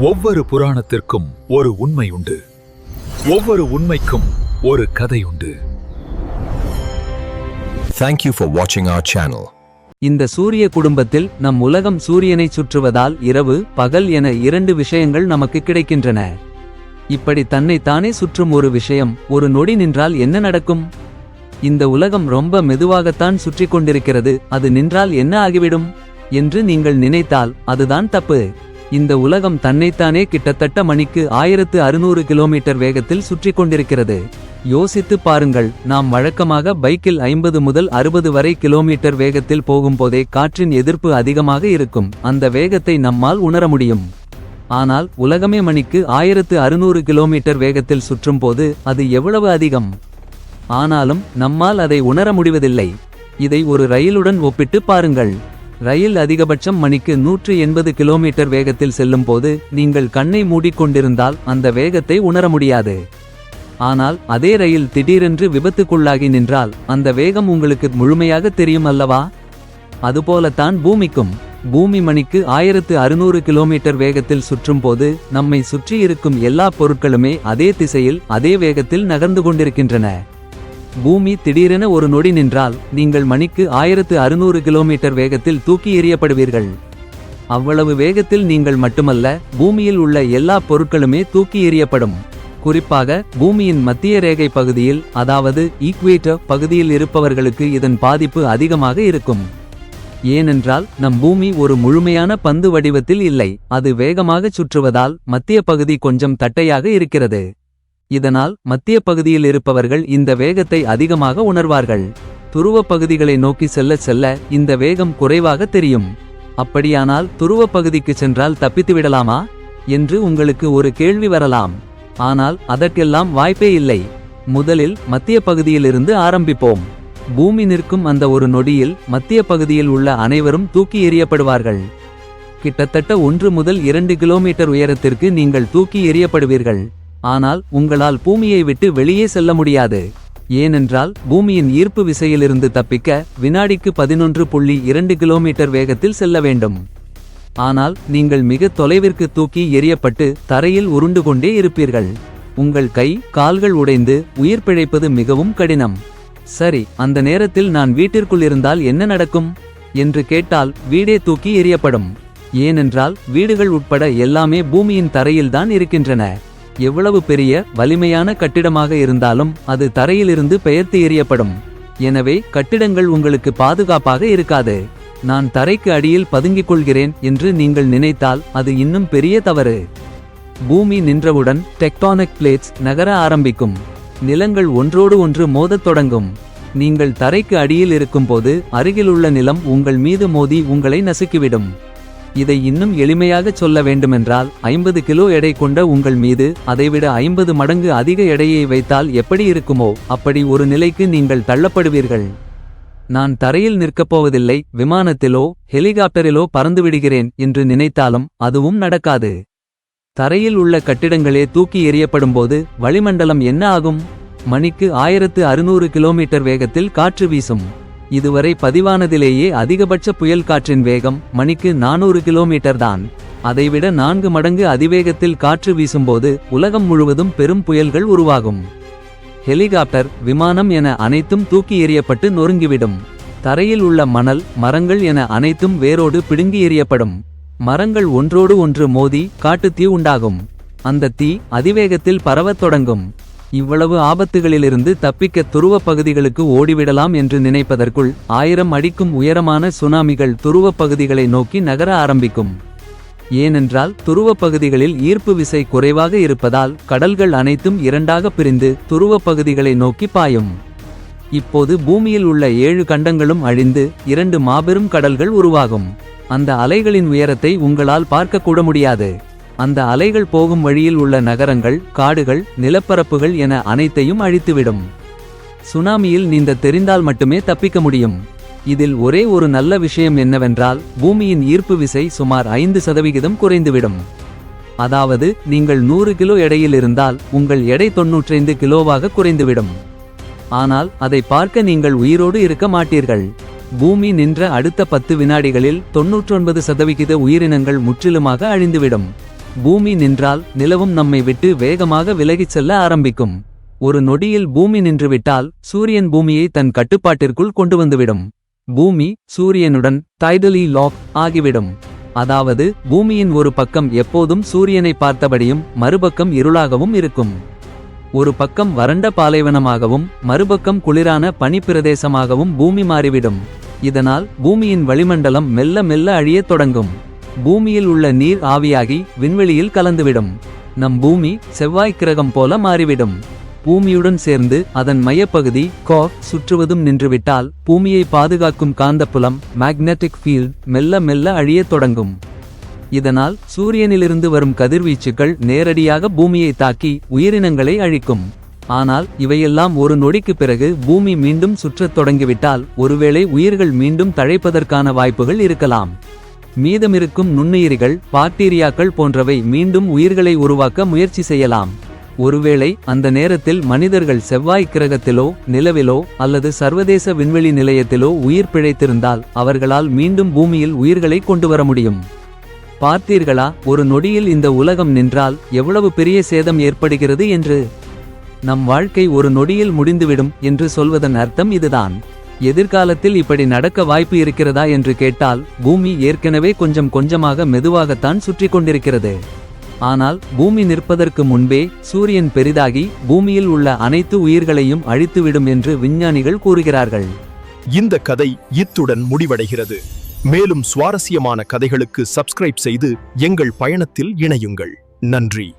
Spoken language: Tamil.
ஒவ்வொரு புராணத்திற்கும் ஒரு உண்மை உண்டு. ஒவ்வொரு உண்மைக்கும் ஒரு கதை உண்டு. Thank you for watching our channel. இந்த சூரிய குடும்பத்தில் நம் உலகம் சூரியனை சுற்றுவதால் இரவு பகல் என இரண்டு விஷயங்கள் நமக்கு கிடைக்கின்றன. இப்படி தன்னை தானே சுற்றும் ஒரு விஷயம் ஒரு நொடி நின்றால் என்ன நடக்கும்? இந்த உலகம் ரொம்ப மெதுவாகத்தான் சுற்றி கொண்டிருக்கிறது அது நின்றால் என்ன ஆகிவிடும்? என்று நீங்கள் நினைத்தால் அதுதான் தப்பு. இந்த உலகம் தன்னைத்தானே கிட்டத்தட்ட மணிக்கு ஆயிரத்து அறுநூறு கிலோமீட்டர் வேகத்தில் சுற்றி கொண்டிருக்கிறது. யோசித்து பாருங்கள் நாம் வழக்கமாக பைக்கில் ஐம்பது முதல் அறுபது வரை கிலோமீட்டர் வேகத்தில் போகும்போதே காற்றின் எதிர்ப்பு அதிகமாக இருக்கும். அந்த வேகத்தை நம்மால் உணர முடியும். ஆனால் உலகமே மணிக்கு ஆயிரத்து அறுநூறு கிலோமீட்டர் வேகத்தில் சுற்றும்போது அது எவ்வளவு அதிகம்? ஆனாலும் நம்மால் அதை உணர முடிவதில்லை. இதை ஒரு ரயிலுடன் ஒப்பிட்டு பாருங்கள். ரயில் அதிகபட்சம் மணிக்கு நூற்று எண்பது கிலோமீட்டர் வேகத்தில் செல்லும் போது நீங்கள் கண்ணை மூடிக்கொண்டிருந்தால் அந்த வேகத்தை உணர முடியாது. ஆனால் அதே ரயில் திடீரென்று விபத்துக்குள்ளாகி நின்றால் அந்த வேகம் உங்களுக்கு முழுமையாக தெரியும் அல்லவா? அதுபோலத்தான் பூமிக்கும். பூமி மணிக்கு ஆயிரத்து அறுநூறு கிலோமீட்டர் வேகத்தில் சுற்றும்போது நம்மை சுற்றி இருக்கும் எல்லா பொருட்களுமே அதே திசையில் அதே வேகத்தில் நகர்ந்து கொண்டிருக்கின்றன. பூமி திடீரென ஒரு நொடி நின்றால் நீங்கள் மணிக்கு ஆயிரத்து அறுநூறு கிலோமீட்டர் வேகத்தில் தூக்கி எறியப்படுவீர்கள். அவ்வளவு வேகத்தில் நீங்கள் மட்டுமல்ல பூமியில் உள்ள எல்லா பொருட்களுமே தூக்கி எறியப்படும். குறிப்பாக பூமியின் மத்திய ரேகை பகுதியில் அதாவது ஈக்வேட்டர் பகுதியில் இருப்பவர்களுக்கு இதன் பாதிப்பு அதிகமாக இருக்கும். ஏனென்றால் நம் பூமி ஒரு முழுமையான பந்து வடிவத்தில் இல்லை அது வேகமாகச் சுற்றுவதால் மத்திய பகுதி கொஞ்சம் தட்டையாக இருக்கிறது. இதனால் மத்திய பகுதியில் இருப்பவர்கள் இந்த வேகத்தை அதிகமாக உணர்வார்கள். துருவ பகுதிகளை நோக்கி செல்ல செல்ல இந்த வேகம் குறைவாக தெரியும். அப்படியானால் துருவ பகுதிக்கு சென்றால் தப்பித்து விடலாமா? என்று உங்களுக்கு ஒரு கேள்வி வரலாம். ஆனால் அதற்கெல்லாம் வாய்ப்பே இல்லை. முதலில் மத்திய பகுதியிலிருந்து ஆரம்பிப்போம். பூமி நிற்கும் அந்த ஒரு நொடியில் மத்திய பகுதியில் உள்ள அனைவரும் தூக்கி எறியப்படுவார்கள். கிட்டத்தட்ட ஒன்று முதல் இரண்டு கிலோமீட்டர் உயரத்திற்கு நீங்கள் தூக்கி எறியப்படுவீர்கள். ஆனால் உங்களால் பூமியை விட்டு வெளியே செல்ல முடியாது. ஏனென்றால் பூமியின் ஈர்ப்பு விசையிலிருந்து தப்பிக்க வினாடிக்கு பதினொன்று புள்ளி இரண்டு கிலோமீட்டர் வேகத்தில் செல்ல வேண்டும். ஆனால் நீங்கள் மிக தொலைவிற்கு தூக்கி எரியப்பட்டு தரையில் உருண்டு கொண்டே இருப்பீர்கள். உங்கள் கை கால்கள் உடைந்து உயிர் பிழைப்பது மிகவும் கடினம். சரி அந்த நேரத்தில் நான் வீட்டிற்குள் இருந்தால் என்ன நடக்கும்? என்று கேட்டால் வீடே தூக்கி எரியப்படும் ஏனென்றால் வீடுகள் உட்பட எல்லாமே பூமியின் தரையில்தான் இருக்கின்றன. எவ்வளவு பெரிய வலிமையான கட்டிடமாக இருந்தாலும் அது தரையிலிருந்து பெயர்த்து எறியப்படும். எனவே கட்டிடங்கள் உங்களுக்கு பாதுகாப்பாக இருக்காது. நான் தரைக்கு அடியில் பதுங்கிக் கொள்கிறேன் என்று நீங்கள் நினைத்தால் அது இன்னும் பெரிய தவறு. பூமி நின்றவுடன் டெக்டானிக் பிளேட்ஸ் நகர ஆரம்பிக்கும். நிலங்கள் ஒன்றோடு ஒன்று மோதத் தொடங்கும். நீங்கள் தரைக்கு அடியில் இருக்கும்போது அருகிலுள்ள நிலம் உங்கள் மீது மோதி உங்களை நசுக்கிவிடும். இதை இன்னும் எளிமையாகச் சொல்ல வேண்டுமென்றால் ஐம்பது கிலோ எடை கொண்ட உங்கள் மீது அதைவிட ஐம்பது மடங்கு அதிக எடையை வைத்தால் எப்படி இருக்குமோ அப்படி ஒரு நிலைக்கு நீங்கள் தள்ளப்படுவீர்கள். நான் தரையில் நிற்கப் போவதில்லை விமானத்திலோ ஹெலிகாப்டரிலோ பறந்துவிடுகிறேன் என்று நினைத்தாலும் அதுவும் நடக்காது. தரையில் உள்ள கட்டிடங்களே தூக்கி எறியப்படும்போது வளிமண்டலம் என்ன ஆகும்? மணிக்கு ஆயிரத்து அறுநூறு கிலோமீட்டர் வேகத்தில் காற்று வீசும். இதுவரை பதிவானதிலேயே அதிகபட்ச புயல் காற்றின் வேகம் மணிக்கு நானூறு கிலோமீட்டர் தான். அதைவிட நான்கு மடங்கு அதிவேகத்தில் காற்று வீசும்போது உலகம் முழுவதும் பெரும் புயல்கள் உருவாகும். ஹெலிகாப்டர் விமானம் என அனைத்தும் தூக்கி எறியப்பட்டு நொறுங்கிவிடும். தரையில் உள்ள மணல் மரங்கள் என அனைத்தும் வேரோடு பிடுங்கி எறியப்படும். மரங்கள் ஒன்றோடு ஒன்று மோதி காட்டுத்தீ உண்டாகும். அந்த தீ அதிவேகத்தில் பரவத் தொடங்கும். இவ்வளவு ஆபத்துகளிலிருந்து தப்பிக்க துருவ பகுதிகளுக்கு ஓடிவிடலாம் என்று நினைப்பதற்குள் ஆயிரம் அடிக்கும் உயரமான சுனாமிகள் துருவ பகுதிகளை நோக்கி நகர ஆரம்பிக்கும். ஏனென்றால் துருவ பகுதிகளில் ஈர்ப்பு விசை குறைவாக இருப்பதால் கடல்கள் அனைத்தும் இரண்டாக பிரிந்து துருவ பகுதிகளை நோக்கி பாயும். இப்போது பூமியில் உள்ள ஏழு கண்டங்களும் அழிந்து இரண்டு மாபெரும் கடல்கள் உருவாகும். அந்த அலைகளின் உயரத்தை உங்களால் பார்க்கக்கூட முடியாது. அந்த அலைகள் போகும் வழியில் உள்ள நகரங்கள் காடுகள் நிலப்பரப்புகள் என அனைத்தையும் அழித்துவிடும். சுனாமியில் நீந்த தெரிந்தால் மட்டுமே தப்பிக்க முடியும். இதில் ஒரே ஒரு நல்ல விஷயம் என்னவென்றால் பூமியின் ஈர்ப்பு விசை சுமார் ஐந்து சதவிகிதம் குறைந்துவிடும். அதாவது நீங்கள் நூறு கிலோ எடையில் இருந்தால் உங்கள் எடை தொன்னூற்றைந்து கிலோவாக குறைந்துவிடும். ஆனால் அதை பார்க்க நீங்கள் உயிரோடு இருக்க மாட்டீர்கள். பூமி நின்ற அடுத்த பத்து வினாடிகளில் தொன்னூற்றொன்பது சதவிகித உயிரினங்கள் முற்றிலுமாக அழிந்துவிடும். பூமி நின்றால் நிலவும் நம்மை விட்டு வேகமாக விலகிச் செல்ல ஆரம்பிக்கும். ஒரு நொடியில் பூமி நின்றுவிட்டால் சூரியன் பூமியை தன் கட்டுப்பாட்டிற்குள் கொண்டு வந்துவிடும் பூமி சூரியனுடன் டைடலி லாக் ஆகிவிடும். அதாவது பூமியின் ஒரு பக்கம் எப்போதும் சூரியனை பார்த்தபடியும் மறுபக்கம் இருளாகவும் இருக்கும். ஒரு பக்கம் வறண்ட பாலைவனமாகவும் மறுபக்கம் குளிரான பனிப்பிரதேசமாகவும் பூமி மாறிவிடும். இதனால் பூமியின் வளிமண்டலம் மெல்ல மெல்ல அழியத் தொடங்கும். பூமியில் உள்ள நீர் ஆவியாகி விண்வெளியில் கலந்துவிடும். நம் பூமி செவ்வாய் கிரகம் போல மாறிவிடும். பூமியுடன் சேர்ந்து அதன் மையப்பகுதி கோ சுற்றுவதும் நின்றுவிட்டால் பூமியை பாதுகாக்கும் காந்தப்புலம் மேக்னெட்டிக் ஃபீல்ட் மெல்ல மெல்ல அழியத் தொடங்கும். இதனால் சூரியனிலிருந்து வரும் கதிர்வீச்சுகள் நேரடியாக பூமியை தாக்கி உயிரினங்களை அழிக்கும். ஆனால் இவையெல்லாம் ஒரு நொடிக்கு பிறகு பூமி மீண்டும் சுற்றத் தொடங்கிவிட்டால் ஒருவேளை உயிர்கள் மீண்டும் தழைப்பதற்கான வாய்ப்புகள் இருக்கலாம். மீதமிருக்கும் நுண்ணுயிரிகள் பாக்டீரியாக்கள் போன்றவை மீண்டும் உயிர்களை உருவாக்க முயற்சி செய்யலாம். ஒருவேளை அந்த நேரத்தில் மனிதர்கள் செவ்வாய் கிரகத்திலோ நிலவிலோ அல்லது சர்வதேச விண்வெளி நிலையத்திலோ உயிர் பிழைத்திருந்தால் அவர்களால் மீண்டும் பூமியில் உயிர்களை கொண்டு வர முடியும். பார்த்தீர்களா? ஒரு நொடியில் இந்த உலகம் நின்றால் எவ்வளவு பெரிய சேதம் ஏற்படுகிறது என்று? நம் வாழ்க்கை ஒரு நொடியில் முடிந்துவிடும் என்று சொல்வதன் அர்த்தம் இதுதான். எதிர்காலத்தில் இப்படி நடக்க வாய்ப்பு இருக்கிறதா என்று கேட்டால் பூமி ஏற்கனவே கொஞ்சம் கொஞ்சமாக மெதுவாகத்தான் சுற்றி கொண்டிருக்கிறது. ஆனால் பூமி நிற்பதற்கு முன்பே சூரியன் பெரிதாகி பூமியில் உள்ள அனைத்து உயிர்களையும் அழித்துவிடும் என்று விஞ்ஞானிகள் கூறுகிறார்கள். இந்த கதை இத்துடன் முடிவடைகிறது. மேலும் சுவாரஸ்யமான கதைகளுக்கு சப்ஸ்கிரைப் செய்து எங்கள் பயணத்தில் இணையுங்கள். நன்றி.